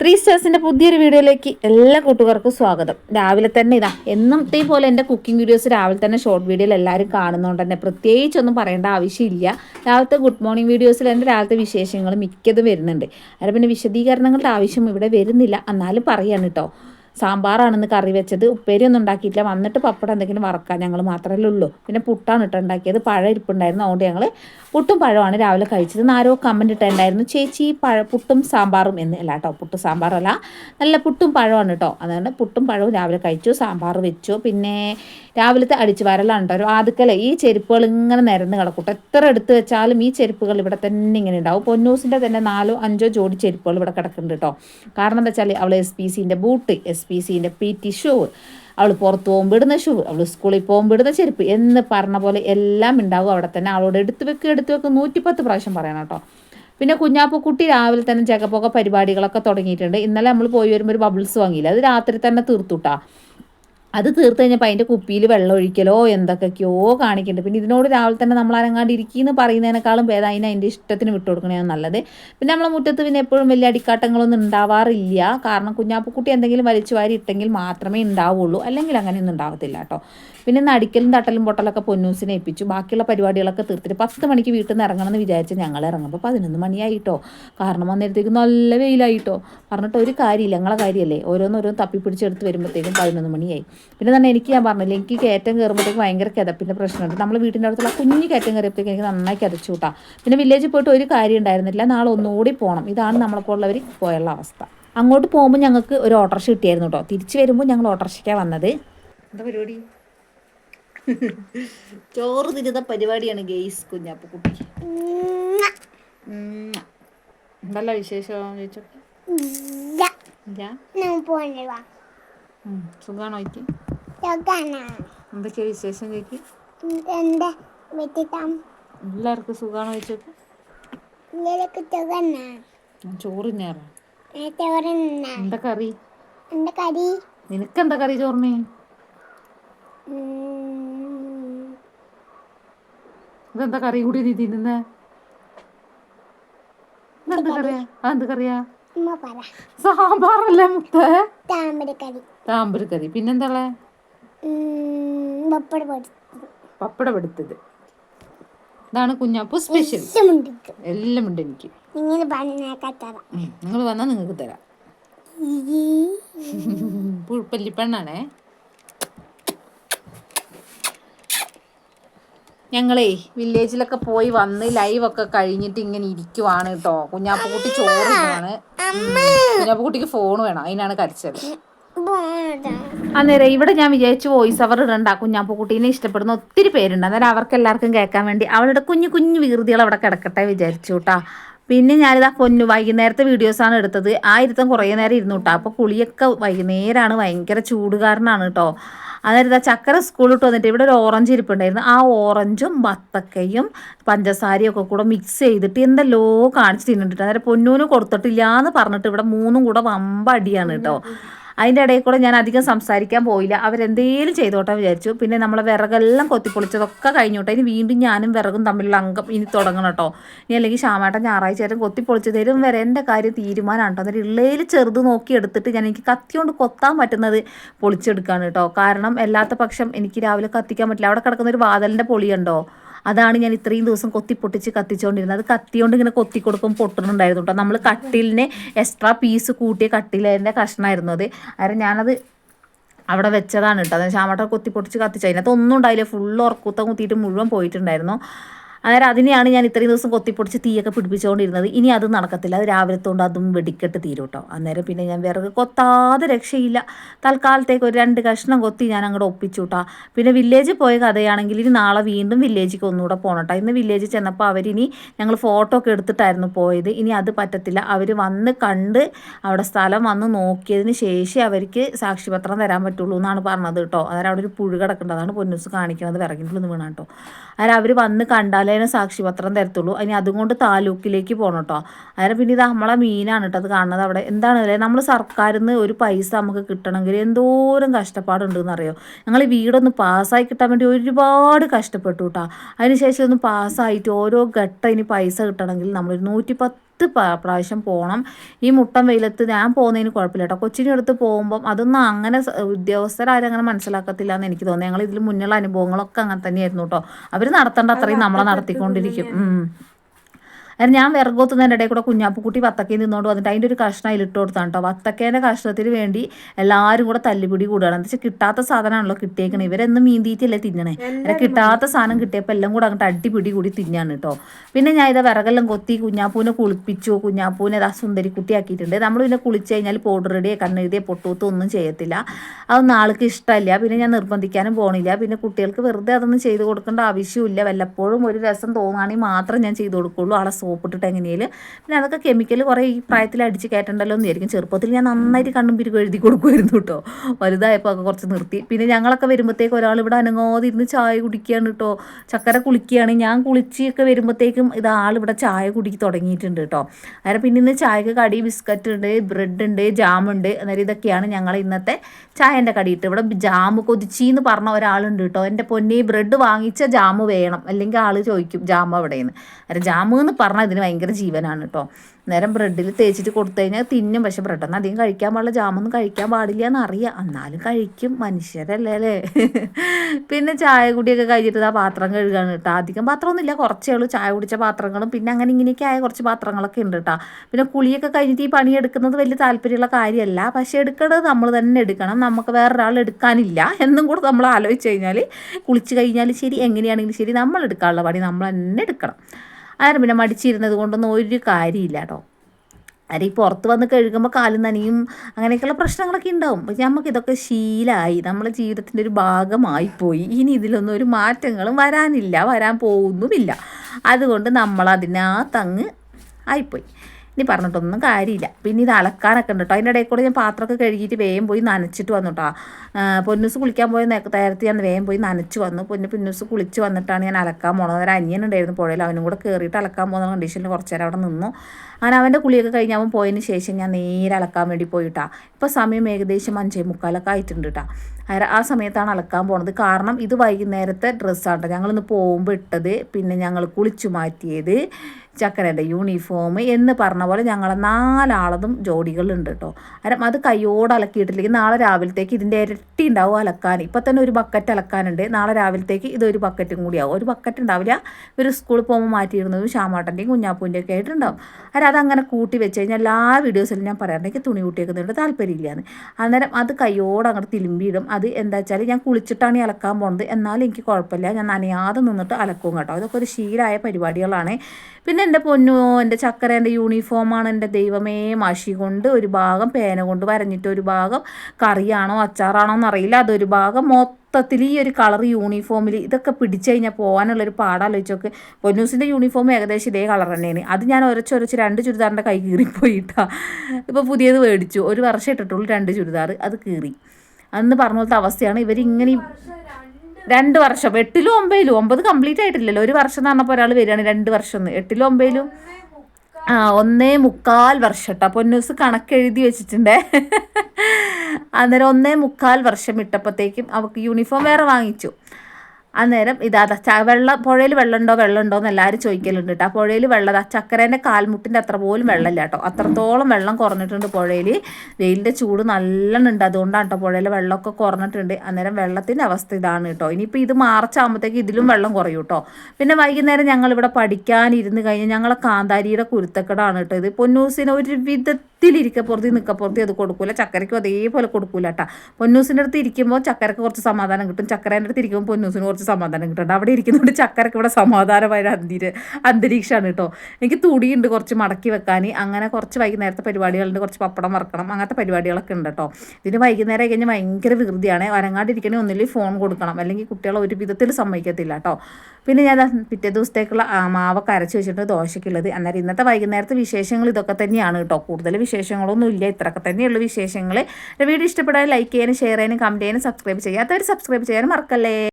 Three സ്റ്റാർസിന്റെ പുതിയൊരു വീഡിയോയിലേക്ക് എല്ലാ കൂട്ടുകാർക്കും സ്വാഗതം. രാവിലെ തന്നെ ഇതാ എന്നും ഇതേപോലെ എന്റെ കുക്കിംഗ് വീഡിയോസ് രാവിലെ തന്നെ ഷോർട്ട് വീഡിയോയിൽ എല്ലാവരും കാണുന്നതുകൊണ്ട് തന്നെ പ്രത്യേകിച്ചൊന്നും പറയേണ്ട ആവശ്യമില്ല. രാവിലത്തെ ഗുഡ് മോർണിംഗ് വീഡിയോസിൽ എന്റെ രാവിലത്തെ വിശേഷങ്ങൾ മിക്കതും വരുന്നുണ്ട്. അതിന് പിന്നെ വിശദീകരണങ്ങളുടെ ആവശ്യം ഇവിടെ വരുന്നില്ല. എന്നാലും പറയാണ് കേട്ടോ സാമ്പാറാണെന്ന് കറി വെച്ചത് ഉപ്പേരിയൊന്നും ഉണ്ടാക്കിയിട്ടില്ല. വന്നിട്ട് പപ്പടം എന്തെങ്കിലും വറക്കാൻ ഞങ്ങൾ മാത്രമല്ലേ ഉള്ളൂ. പിന്നെ പുട്ടാണ് ഇട്ട് ഉണ്ടാക്കിയത്. പഴം ഇരിപ്പുണ്ടായിരുന്നു. അതുകൊണ്ട് ഞങ്ങൾ പുട്ടും പഴമാണ് രാവിലെ കഴിച്ചത്. ആരോ കമന്റ് ഇട്ടുണ്ടായിരുന്നു ചേച്ചി പഴ പുട്ടും സാമ്പാറും എന്ന്. അല്ല കേട്ടോ പുട്ടും സാമ്പാറല്ല നല്ല പുട്ടും പഴമാണ് കേട്ടോ അതുകൊണ്ട് പുട്ടും പഴവും രാവിലെ കഴിച്ചു സാമ്പാർ വെച്ചു. പിന്നെ രാവിലത്തെ അടിച്ചു വരലാണ് ഒരു ആദ്യക്കലെ ഈ ചെരുപ്പുകൾ ഇങ്ങനെ നിരന്ന് കിടക്കൂട്ടോ എത്ര എടുത്തു വെച്ചാലും ഈ ചെരുപ്പുകൾ ഇവിടെ തന്നെ ഇങ്ങനെ ഉണ്ടാവും. പൊന്നൂസിന്റെ തന്നെ നാലോ അഞ്ചോ ജോഡി ചെരുപ്പുകൾ ഇവിടെ കിടക്കുന്നുണ്ട് കേട്ടോ കാരണം എന്താ വെച്ചാൽ അവൾ എസ് പി സിന്റെ ബൂട്ട് എസ് പി സിന്റെ പി ടി ഷൂ അവൾ പുറത്ത് പോകുമ്പോൾ ഇടുന്ന ഷൂ അവൾ സ്കൂളിൽ പോകുമ്പോൾ ഇടുന്ന ചെരുപ്പ് എന്ന് പറഞ്ഞ പോലെ എല്ലാം ഉണ്ടാവും അവിടെ തന്നെ. അവളോട് എടുത്തു വെക്ക് എടുത്തു വെക്ക് നൂറ്റിപ്പത്ത് പ്രാവശ്യം പറയണം കേട്ടോ പിന്നെ കുഞ്ഞാപ്പക്കുട്ടി രാവിലെ തന്നെ ജഗപ്പൊക്കെ പരിപാടികളൊക്കെ തുടങ്ങിയിട്ടുണ്ട്. ഇന്നലെ നമ്മൾ പോയി വരുമ്പോൾ ഒരു ബബിൾസ് വാങ്ങിയില്ല? അത് രാത്രി തന്നെ തീർത്തുട്ടാ അത് തീർത്ത് കഴിഞ്ഞപ്പോൾ അതിന്റെ കുപ്പിയിൽ വെള്ളം ഒഴിക്കലോ എന്തൊക്കെയൊക്കെയോ കാണിക്കുന്നുണ്ട് പിന്നെ ഇതിനോട് രാവിലെ തന്നെ നമ്മൾ അരങ്ങാണ്ട് ഇരിക്കുന്നു പറയുന്നതിനേക്കാളും ഭേദം അതിന് അതിന്റെ ഇഷ്ടത്തിന് വിട്ടു കൊടുക്കണതാണ് നല്ലത്. പിന്നെ നമ്മളെ മുറ്റത്ത് പിന്നെ എപ്പോഴും വലിയ അടിക്കാട്ടങ്ങളൊന്നും ഉണ്ടാവാറില്ല. കാരണം കുഞ്ഞാപ്പക്കുട്ടി എന്തെങ്കിലും വലിച്ചു വാരി ഇട്ടെങ്കിൽ മാത്രമേ ഉണ്ടാവുള്ളൂ. അല്ലെങ്കിൽ അങ്ങനെയൊന്നും ഉണ്ടാവത്തില്ല കേട്ടോ. പിന്നെ ഇന്ന് അടിക്കലും തട്ടലും പൊട്ടലൊക്കെ പൊന്നൂസിനെ ഏൽപ്പിച്ചു. ബാക്കിയുള്ള പരിപാടികളൊക്കെ തീർത്തിട്ട് പത്ത് മണിക്ക് വീട്ടിൽ നിന്ന് ഇറങ്ങണം എന്ന് വിചാരിച്ച് ഞങ്ങൾ ഇറങ്ങുമ്പോൾ പതിനൊന്ന് മണിയായിട്ടോ. കാരണം വന്നിടത്തേക്ക് നല്ല വെയിലായിട്ടോ. പറഞ്ഞിട്ട് ഒരു കാര്യമില്ല. ഞങ്ങളെ കാര്യമല്ലേ? ഓരോന്നോരോന്ന് തപ്പിപ്പിടിച്ചെടുത്ത് വരുമ്പോഴത്തേക്കും പതിനൊന്ന് മണിയായി. പിന്നെ തന്നെ എനിക്ക് ഞാൻ പറഞ്ഞില്ല എനിക്ക് കയറ്റം കയറുമ്പോഴത്തേക്ക് ഭയങ്കര കിതപ്പിന്റെ പ്രശ്നമുണ്ട് നമ്മൾ വീട്ടിന്റെ അടുത്തുള്ള കുഞ്ഞ് കയറ്റം കയറിയപ്പോഴത്തേക്ക് എനിക്ക് നന്നായി കിതച്ചു കൂട്ടാം പിന്നെ വില്ലേജിൽ പോയിട്ട് ഒരു കാര്യം ഉണ്ടായിരുന്നില്ല നാളെ ഒന്നുകൂടി പോകണം ഇതാണ് നമ്മളെപ്പോലുള്ളവർ പോയുള്ള അവസ്ഥ അങ്ങോട്ട് പോകുമ്പോൾ ഞങ്ങൾക്ക് ഒരു ഓട്ടർഷ കിട്ടിയായിരുന്നു കേട്ടോ തിരിച്ചു വരുമ്പോൾ ഞങ്ങൾ ഓട്ടർഷയ്ക്കാണ് വന്നത് എന്താ പരിപാടി ചോറ് തിരുന്ന പരിപാടിയാണ് ഗെയ്സ് കുഞ്ഞാപ്പ് കുട്ടി എന്തല്ല വിശേഷം ചോദിച്ചോട്ടെ സുഖാണോ എന്തൊക്കെയാ വിശേഷം വെട്ടിട്ടാം എല്ലാവർക്കും സുഖാണോ ചോദിച്ചോക്ക് ഇല്ലൊക്കെ തുകന്ന ഞാൻ ചോറ് തിന്നാറാ ചോറുന്ന എന്താ കറി? നിനക്കെന്താ കറി ചോറിന്? ഇതെന്താ കറി കൂടി നീ തിന്നുന്നേ? ഇതെന്താ കറിയാ? അതെന്ത് കറിയാ? സാമ്പാറല്ലേ മുത്തേ? താമ്പര കരി താമ്പര് കറി. പിന്നെന്താ പപ്പട പെടുത്തത് ഇതാണ് കുഞ്ഞാപ്പു സ്പെഷ്യൽ എല്ലാം ഉണ്ട് എനിക്ക്. നിങ്ങൾ വന്നാൽ നിങ്ങൾക്ക് തരാം. പുഴുപ്പല്ലിപ്പെണ്ണാണേ ഞങ്ങളേ വില്ലേജിലൊക്കെ പോയി വന്ന് ലൈവ് ഒക്കെ കഴിഞ്ഞിട്ട് ഇങ്ങനെ ഇരിക്കുവാണ് കേട്ടോ കുഞ്ഞാപ്പുകുട്ടി ചോറ് ആണ് കുഞ്ഞാപ്പക്കുട്ടിക്ക് ഫോൺ വേണം. അതിനാണ് കരച്ചത്. അന്നേരം ഇവിടെ ഞാൻ വിചാരിച്ചു വോയിസ് അവർ ഇടണ്ട. കുഞ്ഞാപ്പക്കുട്ടീനെ ഇഷ്ടപ്പെടുന്ന ഒത്തിരി പേരുണ്ട്. അന്നേരം അവർക്ക് എല്ലാവർക്കും കേൾക്കാൻ വേണ്ടി അവളുടെ കുഞ്ഞു കുഞ്ഞു വികൃതികൾ അവിടെ കിടക്കട്ടെ വിചാരിച്ചു കേട്ടാ പിന്നെ ഞാനിതാ പൊന്നു വൈകുന്നേരത്തെ വീഡിയോസാണ് എടുത്തത്. ആ ഇരുത്തം കുറേ നേരം ഇരുന്നു കേട്ടോ അപ്പോൾ കുളിയൊക്കെ വൈകുന്നേരമാണ് ഭയങ്കര ചൂടുകാരനാണ് കേട്ടോ അന്നേരം ആ ചക്കര സ്കൂളിട്ട് വന്നിട്ട് ഇവിടെ ഒരു ഓറഞ്ച് ഇരിപ്പുണ്ടായിരുന്നു. ആ ഓറഞ്ചും ബത്തക്കയും പഞ്ചസാരയും ഒക്കെ കൂടെ മിക്സ് ചെയ്തിട്ട് എന്തെല്ലോ കാണിച്ച് തിന്നിട്ടുണ്ട്. അന്നേരം പൊന്നൂന് കൊടുത്തിട്ടില്ല എന്ന് പറഞ്ഞിട്ട് ഇവിടെ മൂന്നും കൂടെ വമ്പടിയാണ് കേട്ടോ. അതിന്റെ ഇടയിൽ കൂടെ ഞാൻ അധികം സംസാരിക്കാൻ പോയില്ല. അവരെന്തേലും ചെയ്തോട്ടെ വിചാരിച്ചു. പിന്നെ നമ്മളെ വിറകെല്ലാം കൊത്തിപ്പൊളിച്ചതൊക്കെ കഴിഞ്ഞോട്ടെ ഇനി വീണ്ടും ഞാനും വിറകും തമ്മിലുള്ള അംഗം ഇനി തുടങ്ങണം കേട്ടോ. ഇനി അല്ലെങ്കിൽ ശ്യാമേട്ടൻ ഞായറാഴ്ച വരും കൊത്തിപ്പൊളിച്ച് തരും വരെ എന്റെ കാര്യം തീരുമാനമാണ് കേട്ടോ. എന്നിട്ട് ഇള്ളയിൽ ചെറുത് നോക്കി എടുത്തിട്ട് ഞാൻ എനിക്ക് കത്തിയോണ്ട് കൊത്താൻ പറ്റുന്നത് പൊളിച്ചെടുക്കാണ് കേട്ടോ. കാരണം അല്ലാത്ത പക്ഷം എനിക്ക് രാവിലെ കത്തിക്കാൻ പറ്റില്ല. അവിടെ കിടക്കുന്ന ഒരു വാതലിന്റെ പൊളിയുണ്ടോ? അതാണ് ഞാൻ ഇത്രയും ദിവസം കൊത്തി പൊട്ടിച്ച് കത്തിച്ചുകൊണ്ടിരുന്നത് അത് കത്തിയോണ്ട് ഇങ്ങനെ കൊത്തി കൊടുക്കും പൊട്ടുന്നുണ്ടായിരുന്നു കേട്ടോ നമ്മൾ കട്ടിലിനെ എക്സ്ട്രാ പീസ് കൂട്ടിയ കട്ടിലിന്റെ കഷ്ണമായിരുന്നു അത്. അതായത് ഞാനത് അവിടെ വെച്ചതാണ് കേട്ടോ അതായത് ചാമട്ട കൊത്തി പൊട്ടിച്ച് കത്തിച്ചു. അതിനകത്ത് ഒന്നും ഉണ്ടായില്ല. ഫുൾ ഉറക്കുത്ത കുത്തിയിട്ട് മുഴുവൻ പോയിട്ടുണ്ടായിരുന്നു. അന്നേരം അതിനെയാണ് ഞാൻ ഇത്രയും ദിവസം കൊത്തിപ്പൊടിച്ച് തീയൊക്കെ പിടിപ്പിച്ചുകൊണ്ടിരുന്നത്. ഇനി അത് നടക്കത്തില്ല. അത് രാവിലത്തോണ്ട് അതും വെടിക്കെട്ട് തീരും കേട്ടോ അന്നേരം പിന്നെ ഞാൻ വിറക് കൊത്താതെ രക്ഷയില്ല. തൽക്കാലത്തേക്ക് ഒരു രണ്ട് കഷ്ണം കൊത്തി ഞാൻ അങ്ങോട്ട് ഒപ്പിച്ചു കേട്ടോ പിന്നെ വില്ലേജിൽ പോയ കഥയാണെങ്കിൽ ഇനി നാളെ വീണ്ടും വില്ലേജിക്ക് ഒന്നുകൂടെ പോകണം കേട്ടോ ഇന്ന് വില്ലേജിൽ ചെന്നപ്പോൾ അവരിനി ഞങ്ങൾ ഫോട്ടോ ഒക്കെ എടുത്തിട്ടായിരുന്നു പോയത്. ഇനി അത് പറ്റത്തില്ല. അവർ വന്ന് കണ്ട് അവിടെ സ്ഥലം വന്ന് നോക്കിയതിന് ശേഷം അവർക്ക് സാക്ഷിപത്രം തരാൻ പറ്റുള്ളൂ എന്നാണ് പറഞ്ഞത് കേട്ടോ അന്നേരം അവിടെ ഒരു പുഴു കിടക്കേണ്ടതാണ് പൊന്നൂസ് കാണിക്കുന്നത്. വിറകിന്റെ ഉള്ളിൽ വീണാട്ടോ വീണാ അന്നേരം അവർ വന്ന് കണ്ടാലേ സാക്ഷിപത്രം തരത്തുള്ളൂ. ഇനി അതും കൊണ്ട് താലൂക്കിലേക്ക് പോകണം കേട്ടോ അതിന് പിന്നെ ഇത് നമ്മളെ മീനാണ് കേട്ടോ അത് കാണുന്നത് അവിടെ. എന്താണ് അല്ലേ നമ്മൾ സർക്കാരിൽ നിന്ന് ഒരു പൈസ നമുക്ക് കിട്ടണമെങ്കിൽ എന്തോരം കഷ്ടപ്പാടുണ്ടെന്ന് അറിയോ ഞങ്ങൾ വീടൊന്ന് പാസ്സായി കിട്ടാൻ വേണ്ടി ഒരുപാട് കഷ്ടപ്പെട്ടു കേട്ടോ അതിനുശേഷം ഒന്ന് പാസ്സായിട്ട് ഓരോ ഘട്ടം ഇനി പൈസ കിട്ടണമെങ്കിൽ നമ്മൾ നൂറ്റി പത്ത് പ്രാവശ്യം പോകണം ഈ മുട്ടം വെയിലത്ത് ഞാൻ പോകുന്നതിന് കുഴപ്പമില്ല കേട്ടോ. കൊച്ചിന്റെ അടുത്ത് പോകുമ്പം അതൊന്നും അങ്ങനെ ഉദ്യോഗസ്ഥരാരും അങ്ങനെ മനസ്സിലാക്കത്തില്ല എന്ന് എനിക്ക് തോന്നുന്നു ഞങ്ങൾ ഇതിൽ മുന്നുള്ള അനുഭവങ്ങളൊക്കെ അങ്ങനെ തന്നെയായിരുന്നു കേട്ടോ. അവർ നടത്തേണ്ട അത്രയും നമ്മളെ നടത്തിക്കൊണ്ടിരിക്കും. കാരണം ഞാൻ വിറകോത്തുന്നതിന്റെ ഇടയിൽ കൂടെ കുഞ്ഞാപ്പുക്കുട്ടി വത്തക്കയിൽ നിന്നുകൊണ്ട് വന്നിട്ട് അതിന്റെ ഒരു കഷ്ണം അതിലിട്ട് കൊടുത്താണ് കേട്ടോ വത്തക്കേന്റെ കഷ്ണത്തിന് വേണ്ടി എല്ലാവരും കൂടെ തല്ലുപിടി കൂടുകയാണ്. എന്താ വെച്ചാൽ കിട്ടാത്ത സാധനമാണല്ലോ കിട്ടിയേക്കണേ. ഇവരെന്നും മീന്തിയിട്ടല്ലേ തിന്നണേ. ഇവരെ കിട്ടാത്ത സാധനം കിട്ടിയപ്പോൾ എല്ലാം കൂടെ അങ്ങോട്ട് അടിപിടി കൂടി തിന്നാണ് കേട്ടോ പിന്നെ ഞാൻ ഇത് വിറകെല്ലാം കൊത്തി കുഞ്ഞാപ്പൂനെ കുളിപ്പിച്ചു. കുഞ്ഞാപ്പൂനെ ഇതാ സുന്ദരി കുട്ടിയാക്കിയിട്ടുണ്ട് നമ്മൾ പിന്നെ കുളിച്ച് കഴിഞ്ഞാൽ പൗഡർ റെഡിയെ കണ്ണെഴുതിയെ പൊട്ടൂത്തും ഒന്നും ചെയ്യത്തില്ല. അതൊന്നും ആൾക്ക് ഇഷ്ടമല്ല. പിന്നെ ഞാൻ നിർബന്ധിക്കാനും പോണില്ല. പിന്നെ കുട്ടികൾക്ക് വെറുതെ അതൊന്നും ചെയ്ത് കൊടുക്കേണ്ട ആവശ്യമില്ല വല്ലപ്പോഴും ഒരു രസം തോന്നുകയാണെങ്കിൽ മാത്രം ഞാൻ ചെയ്ത് കൊടുക്കുള്ളൂ. ആളെ സോപ്പിട്ടിട്ട് എങ്ങനെയാലും. പിന്നെ അതൊക്കെ കെമിക്കൽ കുറേ ഈ പ്രായത്തിൽ അടിച്ച് കയറ്റണ്ടല്ലോ എന്ന് വിചാരിക്കും ചെറുപ്പത്തിൽ ഞാൻ നന്നായിട്ട് കണ്ണും പിരിക്കും എഴുതി കൊടുക്കുമായിരുന്നു കേട്ടോ. വലുതായപ്പോൾ ഒക്കെ കുറച്ച് നിർത്തി. പിന്നെ ഞങ്ങളൊക്കെ വരുമ്പോഴത്തേക്ക് ഒരാൾ ഇവിടെ അനങ്ങാതെ ഇരുന്ന് ചായ കുടിക്കുകയാണ് കേട്ടോ. ചക്കര കുളിക്കുകയാണ്. ഞാൻ കുളിച്ചൊക്കെ വരുമ്പോഴത്തേക്കും ഇത് ആളിവിടെ ചായ കുടിക്ക് തുടങ്ങിയിട്ടുണ്ട് കേട്ടോ. അന്നേരം പിന്നെ ഇന്ന് ചായക്ക് കടി ബിസ്ക്കറ്റ് ഉണ്ട് ബ്രെഡ് ഉണ്ട് ജാമുണ്ട് അന്നേരം ഇതൊക്കെയാണ് ഞങ്ങൾ ഇന്നത്തെ ചായന്റെ കടിയിട്ട് ഇവിടെ ജാമ് കൊതിച്ചി എന്ന് പറഞ്ഞ ഒരാളുണ്ട് കേട്ടോ. എന്റെ പൊന്നെ ബ്രെഡ് വാങ്ങിച്ച ജാമ് വേണം. അല്ലെങ്കിൽ ആൾ ചോദിക്കും ജാമ് എവിടെയെന്ന്? അന്നേരം ജാമ് എന്ന് പറഞ്ഞാൽ ഇതിന് ഭയങ്കര ജീവനാണ് കേട്ടോ നേരം ബ്രെഡിൽ തേച്ചിട്ട് കൊടുത്തു കഴിഞ്ഞാൽ തിന്നും പക്ഷെ ബ്രെഡൊന്നും അധികം കഴിക്കാൻ പാടില്ല ജാമൊന്നും കഴിക്കാൻ പാടില്ല എന്നറിയാം. എന്നാലും കഴിക്കും മനുഷ്യരല്ലേ അല്ലേ? പിന്നെ ചായ കുടിയൊക്കെ കഴിഞ്ഞിട്ട് ആ പാത്രം കഴുകാണ് കേട്ടോ അധികം പാത്രമൊന്നുമില്ല കുറച്ചേ ഉള്ളൂ. ചായ കുടിച്ച പാത്രങ്ങളും പിന്നെ അങ്ങനെ ഇങ്ങനെയൊക്കെ ആയ കുറച്ച് പാത്രങ്ങളൊക്കെ ഉണ്ട് കേട്ടോ പിന്നെ കുളിയൊക്കെ കഴിഞ്ഞിട്ട് ഈ പണി എടുക്കുന്നത് വലിയ താല്പര്യമുള്ള കാര്യമല്ല. പക്ഷേ എടുക്കേണ്ടത് നമ്മൾ തന്നെ എടുക്കണം. നമുക്ക് വേറൊരാൾ എടുക്കാനില്ല എന്നും കൂടെ നമ്മൾ ആലോചിച്ച് കഴിഞ്ഞാൽ കുളിച്ച് കഴിഞ്ഞാൽ ശരി എങ്ങനെയാണെങ്കിലും ശരി നമ്മൾ എടുക്കാനുള്ള പണി നമ്മൾ തന്നെ എടുക്കണം. അന്നേരം പിന്നെ മടിച്ചിരുന്നത് കൊണ്ടൊന്നും ഒരു കാര്യമില്ല കേട്ടോ അരി പുറത്ത് വന്ന് കഴുകുമ്പോൾ കാലും നനയും അങ്ങനെയൊക്കെയുള്ള പ്രശ്നങ്ങളൊക്കെ ഉണ്ടാവും. പക്ഷെ നമുക്ക് ഇതൊക്കെ ശീലമായി നമ്മളെ ജീവിതത്തിന്റെ ഒരു ഭാഗമായി പോയി ഇനി ഇതിലൊന്നും ഒരു മാറ്റങ്ങളും വരാനില്ല. വരാൻ പോകുന്നുമില്ല. അതുകൊണ്ട് നമ്മൾ തങ്ങ് ആയിപ്പോയി. ഇനി പറഞ്ഞിട്ടൊന്നും കാര്യമില്ല. പിന്നെ ഇത് അലക്കാനൊക്കെ ഉണ്ട് കേട്ടോ അതിന്റെ ഇടയിൽ കൂടെ ഞാൻ പാത്രമൊക്കെ കഴുകിയിട്ട് വേഗം പോയി നനച്ചിട്ട് വന്നു കേട്ടോ പൊന്നൂസ് കുളിക്കാൻ പോയ നേ- നേരത്തെ ഞാൻ വേഗം പോയി നനച്ച് വന്നു. പൊന്നു പൊന്നൂസ് കുളിച്ച് വന്നിട്ടാണ് ഞാൻ അലക്കാൻ പോണത്. ഒരു അനിയൻ ഉണ്ടായിരുന്നു പുഴയിൽ. അവനും കൂടെ കയറിയിട്ട് അലക്കാൻ പോകുന്ന കണ്ടീഷനിൽ കുറച്ച് നേരം അവിടെ നിന്നു. അങ്ങനെ അവന്റെ കുളിയൊക്കെ കഴിഞ്ഞ് അവൻ പോയതിന് ശേഷം ഞാൻ നേരെ അലക്കാൻ വേണ്ടി പോയിട്ടാ ഇപ്പോൾ സമയം ഏകദേശം അഞ്ചേ മുക്കാലൊക്കെ ആയിട്ടുണ്ട് കേട്ടോ ആ സമയത്താണ് അലക്കാൻ പോണത്. കാരണം ഇത് വൈകുന്നേരത്തെ ഡ്രസ്സാണ് ഞങ്ങളിന്ന് പോകുമ്പോൾ ഇട്ടത് പിന്നെ ഞങ്ങൾ കുളിച്ചു മാറ്റിയത് ചക്കരന്റെ യൂണിഫോം എന്ന് പറഞ്ഞ പോലെ ഞങ്ങളെ നാലാളതും ജോഡികളുണ്ട് കേട്ടോ അരം അത് കൈയോട് അലക്കിയിട്ടില്ലെങ്കിൽ നാളെ രാവിലത്തേക്ക് ഇതിന്റെ ഇരട്ടി ഉണ്ടാവും അലക്കാൻ. ഇപ്പം തന്നെ ഒരു ബക്കറ്റ് അലക്കാനുണ്ട്. നാളെ രാവിലത്തേക്ക് ഇതൊരു ബക്കറ്റും കൂടി ആവും. ഒരു ബക്കറ്റ് ഉണ്ടാവില്ല. ഇവർ സ്കൂളിൽ പോകുമ്പോൾ മാറ്റിയിരുന്നതും ശ്യാമാട്ടന്റെയും കുഞ്ഞാപ്പൂന്റെയും ആയിട്ടുണ്ടാവും. അരം അതങ്ങനെ കൂട്ടി വെച്ച് കഴിഞ്ഞാൽ എല്ലാ വീഡിയോസിലും ഞാൻ പറയാറുണ്ട്. എനിക്ക് തുണി കൂട്ടിയേക്കുന്നുണ്ട് എന്ന് അന്നേരം അത് കയ്യോട് അങ്ങോട്ട് തിരുമ്പിയിടും. അത് എന്താ വെച്ചാൽ ഞാൻ കുളിച്ചിട്ടാണ് അലക്കാൻ പോകുന്നത് എന്നാലും എനിക്ക് കുഴപ്പമില്ല. ഞാൻ നനയാതെ നിന്നിട്ട് അലക്കും കേട്ടോ. ഇതൊക്കെ ഒരു ശീലമായ പരിപാടികളാണ്. പിന്നെ എന്റെ പൊന്നു എന്റെ ചക്കര എന്റെ യൂണിഫോമാണ് എന്റെ ദൈവമേ മഷി കൊണ്ട് ഒരു ഭാഗം പേന കൊണ്ട് വരഞ്ഞിട്ട് ഒരു ഭാഗം കറിയാണോ അച്ചാറാണോ എന്നറിയില്ല. അതൊരു ഭാഗം മൊത്തത്തിൽ ഈ ഒരു കളർ യൂണിഫോമിൽ ഇതൊക്കെ പിടിച്ചു കഴിഞ്ഞാൽ പോകാനുള്ളൊരു പാടാലോചിച്ചൊക്കെ പൊന്നൂസിന്റെ യൂണിഫോം ഏകദേശം ഇതേ കളർ തന്നെയാണ്. അത് ഞാൻ ഒരച്ചൊരച്ച് രണ്ട് ചുരിദാറിന്റെ കൈ കീറിപ്പോയിട്ടാ. ഇപ്പോൾ പുതിയത് മേടിച്ചു. ഒരു വർഷം ഇട്ടിട്ടുള്ളൂ രണ്ട് ചുരിദാർ അത് കീറി. അന്ന് പറഞ്ഞ പോലത്തെ അവസ്ഥയാണ് ഇവരിങ്ങനെ രണ്ട് വർഷം. എട്ടിലും ഒമ്പതിലും. ഒമ്പത് കംപ്ലീറ്റ് ആയിട്ടില്ലല്ലോ. ഒരു വർഷം എന്ന് പറഞ്ഞപ്പോൾ ഒരാൾ വരികയാണ് രണ്ട് വർഷം എന്ന് എട്ടിലും ഒമ്പതിലും. ഒന്നേ മുക്കാൽ വർഷം കേട്ടോ പൊന്നൂസ് കണക്കെഴുതി വെച്ചിട്ടുണ്ട്. അന്നേരം ഒന്നേ മുക്കാൽ വർഷം ഇട്ടപ്പോഴത്തേക്കും അവൾക്ക് യൂണിഫോം വേറെ വാങ്ങിച്ചു. അന്നേരം ഇതാ വെള്ളം പുഴയിൽ വെള്ളമുണ്ടോ വെള്ളമുണ്ടോ എന്ന് എല്ലാവരും ചോദിക്കലുണ്ട് കേട്ടോ ആ പുഴയിൽ വെള്ളം ദാ ചക്കരേന്റെ കാൽമുട്ടിന്റെ അത്ര പോലും വെള്ളമില്ല കേട്ടോ അത്രത്തോളം വെള്ളം കുറഞ്ഞിട്ടുണ്ട് പുഴയിൽ. വെയിലിന്റെ ചൂട് നല്ലോണം ഉണ്ട്. അതുകൊണ്ടാണ് കേട്ടോ പുഴയിൽ വെള്ളമൊക്കെ കുറഞ്ഞിട്ടുണ്ട്. അന്നേരം വെള്ളത്തിന്റെ അവസ്ഥ ഇതാണ് കേട്ടോ ഇനിയിപ്പോൾ ഇത് മാർച്ച് ആകുമ്പോഴത്തേക്ക് ഇതിലും വെള്ളം കുറയും കേട്ടോ പിന്നെ വൈകുന്നേരം ഞങ്ങളിവിടെ പഠിക്കാനിരുന്ന് കഴിഞ്ഞാൽ ഞങ്ങളെ കാന്താരിയുടെ കുരുത്തക്കടാണ് കേട്ടോ ഇത്. പൊന്നൂസിനെ ഒരു വിധത്തിലിരിക്കപ്പുറത്ത് നിൽക്കപ്പുറത്തി അത് കൊടുക്കൂല. ചക്കരയ്ക്കും അതേപോലെ കൊടുക്കൂല കേട്ടോ പൊന്നൂസിന്റെ അടുത്ത് ഇരിക്കുമ്പോൾ ചക്കരക്ക് കുറച്ച് സമാധാനം കിട്ടും. ചക്കരേന്റെ അടുത്ത് ഇരിക്കുമ്പോൾ പൊന്നൂസിന് കുറച്ച് സമാധാനം കിട്ടുന്നുണ്ട് അവിടെ ഇരിക്കുന്നതുകൊണ്ട് ചക്കരക്ക് ഇവിടെ സമാധാനമായ അന്തരീ അന്തരീക്ഷമാണ് കേട്ടോ. എനിക്ക് തുടിയുണ്ട് കുറച്ച് മടക്കി വെക്കാൻ. അങ്ങനെ കുറച്ച് വൈകുന്നേരത്തെ പരിപാടികളുണ്ട്. കുറച്ച് പപ്പടം വറക്കണം. അങ്ങനത്തെ പരിപാടികളൊക്കെ ഉണ്ട് കേട്ടോ. ഇതിന് വൈകുന്നേരം കഴിഞ്ഞാൽ ഭയങ്കര വികൃതിയാണ്. വരങ്ങാണ്ടിരിക്കണേ ഒന്നില്ലെങ്കിൽ ഫോൺ കൊടുക്കണം. അല്ലെങ്കിൽ കുട്ടികളെ ഒരു വിധത്തിൽ സമ്മതിക്കത്തില്ല കേട്ടോ. പിന്നെ ഞാൻ പിറ്റേ ദിവസത്തേക്കുള്ള മാവൊക്കെ അരച്ച് വെച്ചിട്ട് ദോശയ്ക്കുള്ളത്. അന്നേരം ഇന്നത്തെ വൈകുന്നേരത്തെ വിശേഷങ്ങൾ ഇതൊക്കെ തന്നെയാണ് കേട്ടോ. കൂടുതൽ വിശേഷങ്ങളൊന്നും ഇല്ല. ഇത്രയൊക്കെ തന്നെയുള്ള വിശേഷങ്ങൾ. വീഡിയോ ഇഷ്ടപ്പെടാൻ ലൈക്ക് ചെയ്യാനും ഷെയർ ചെയ്യാനും കമന്റ് ചെയ്യാനും സബ്സ്ക്രൈബ് ചെയ്യാത്തവർ സബ്സ്ക്രൈബ് ചെയ്യാനും മറക്കല്ലേ?